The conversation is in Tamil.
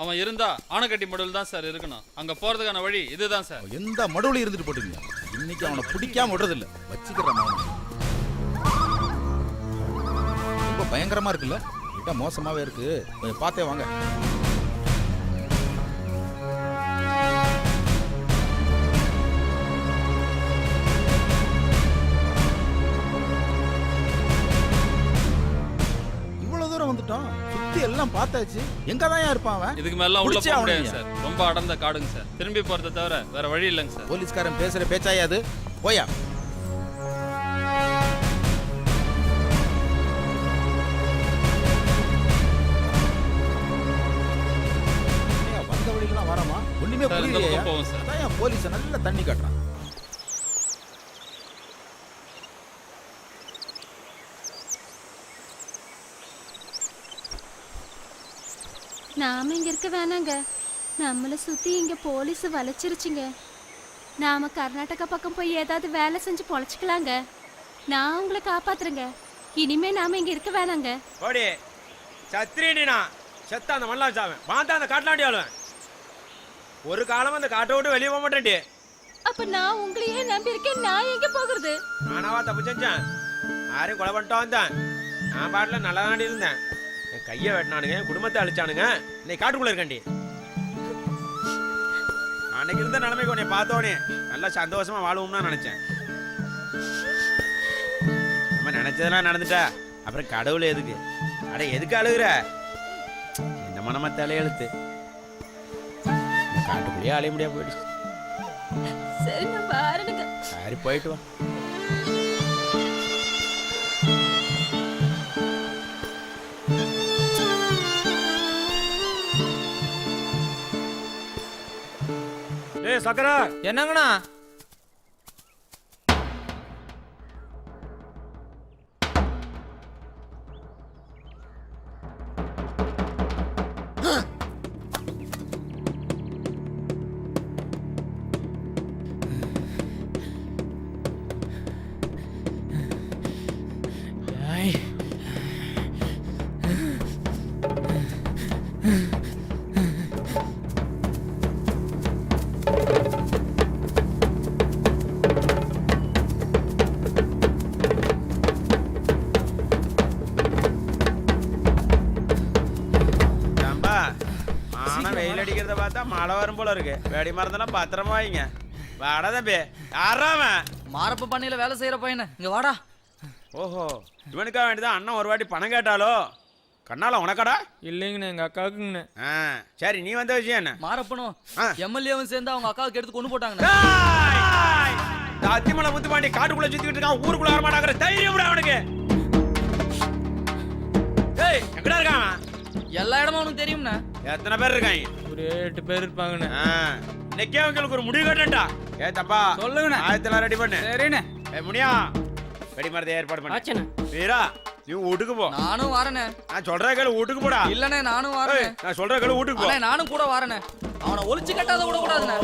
அவன் இருந்தா ஆனைக்கட்டி மடுவில் தான் சார் இருக்கணும். அங்க போறதுக்கான வழி இதுதான் சார். எந்த மடுவில் இருந்துட்டு போட்டுங்க. இன்னைக்கு அவனை பிடிக்காம விடுறதில்ல. வச்சுக்கிறேன் அவனை. ரொம்ப பயங்கரமா இருக்குல்ல? விட மோசமாவே இருக்கு. கொஞ்சம் பார்த்தே வாங்க. வந்துட்டோம் சுத்தி எல்லாம் பார்த்தாச்சு. எங்க தான் இருப்பான் அவன்? இதுக்கு மேல உள்ள போக முடியாது? சார். ரொம்ப அடர்ந்த காடுங்க சார். திரும்பி போறதை தவிர வேற வழி இல்லைங்க சார். போலீஸ்காரன் பேசுற பேச்சாயா அது போயா. வந்த வழியெல்லாம் வராமா? ஒண்ணுமே. அதான் போலீஸ் நல்ல தண்ணி காட்டுறான். நாம இங்க இருக்க வேணாங்க. நம்மள சுத்தி இங்க போலீஸ் வளைச்சிருச்சுங்க. நாம கர்நாடகா பக்கம் போய் ஏதாவது வேலை செஞ்சு பொழைச்சிக்கலாங்க. நான் உங்களை காப்பாத்துறேங்க. இனிமே நாம இங்க இருக்க வேணாங்க. ஓடி சத்திரியனா செத்த அந்த மண்ணலாம் சாவன் பார்த்தா அந்த காட்டலாண்டி ஆளுவேன். ஒரு காலம் அந்த காட்டை விட்டு வெளியே போக மாட்டேன்டி. அப்ப நான் உங்களையே நம்பி இருக்கேன் நான் எங்க போகிறது? நானாவா தப்பு செஞ்சேன்? யாரையும் கொலை பண்ணிட்டு வந்தேன். நான் பாட்டில் நல்லா தாண்டி இருந்தேன். என் கையை வெட்டினானுங்க குடும்பத்தை அழிச்சானுங்க. இன்னைக்கு காட்டுக்குள்ள இருக்கண்டி அன்னைக்கு இருந்த நிலைமைக்கு உன்னை பார்த்தோனே நல்லா சந்தோஷமா வாழுவோம்னு நினைச்சேன். நம்ம நினைச்சதெல்லாம் நடந்துட்டா அப்புறம் கடவுள் எதுக்கு? அட எதுக்கு அழுகுற? இந்த மனம தலையெழுத்து. காட்டுக்குள்ளேயே அலைய முடியாது போயிடுச்சு. சரி போயிட்டு வா. ஏய் சக்கரா. என்னங்கண்ணா? ஏம்பா வெயில் அடிக்கிறத பார்த்தா மழை வரும் போல இருக்கு. வெடி மருந்தெல்லாம் பத்திரமா வைங்க. வாடா தம்பி யாராவன் மாரப்ப பண்ணையில வேலை செய்யற பையனை. இங்க வாடா. ஓஹோ இவனுக்கா வேண்டியதான் அண்ணன் ஒரு வாட்டி பணம் கேட்டாலோ? கண்ணால உனக்கடா? இல்லைங்கண்ணே எங்க அக்காவுக்குங்கண்ணே. ஆ சரி நீ வந்த விஷயம் என்ன? மாரப்பனும் ஆ. எம்எல்ஏவும் சேர்ந்து அவங்க அக்காவுக்கு எடுத்து கொண்டு போட்டாங்கண்ணே. டேய்! இந்த அத்திமலை முத்துப்பாண்டி காட்டுக்குள்ள சுத்திக்கிட்டு இருக்கான் ஊருக்குள்ள வர மாட்டாங்கிற தைரியம் விட அவனுக்கு. டேய் எங்கடா இருக்கான் அவன்? எல்லா இடமும் அவனுக்கு தெரியும்ண்ணே. எத்தனை பேர் இருக்காங்க? ஒரு எட்டு பேர் இருப்பாங்கண்ணே. ஆ, இன்னைக்கே அவங்களுக்கு ஒரு முடிவு கட்டண்டா? ஏ தப்பா. சொல்லுங்கண்ணே. ஆயத்தெல்லாம் ரெடி பண்ணு. சரிண்ணே. ஏ முனியா. வெடி மரத்தை ஏற்பாடு பண்ணு. வீரா நீ வீட்டுக்கு போ. நானும் வரேனே நான் சொல்ற கேளு வீட்டுக்கு போடா. இல்லண்ணே நானும் வரேனே நான் சொல்ற கேளு வீட்டுக்கு போ. நானும் கூட வரேனே அவனை ஒளிச்சு கட்டாத கூட கூடாதுண்ணே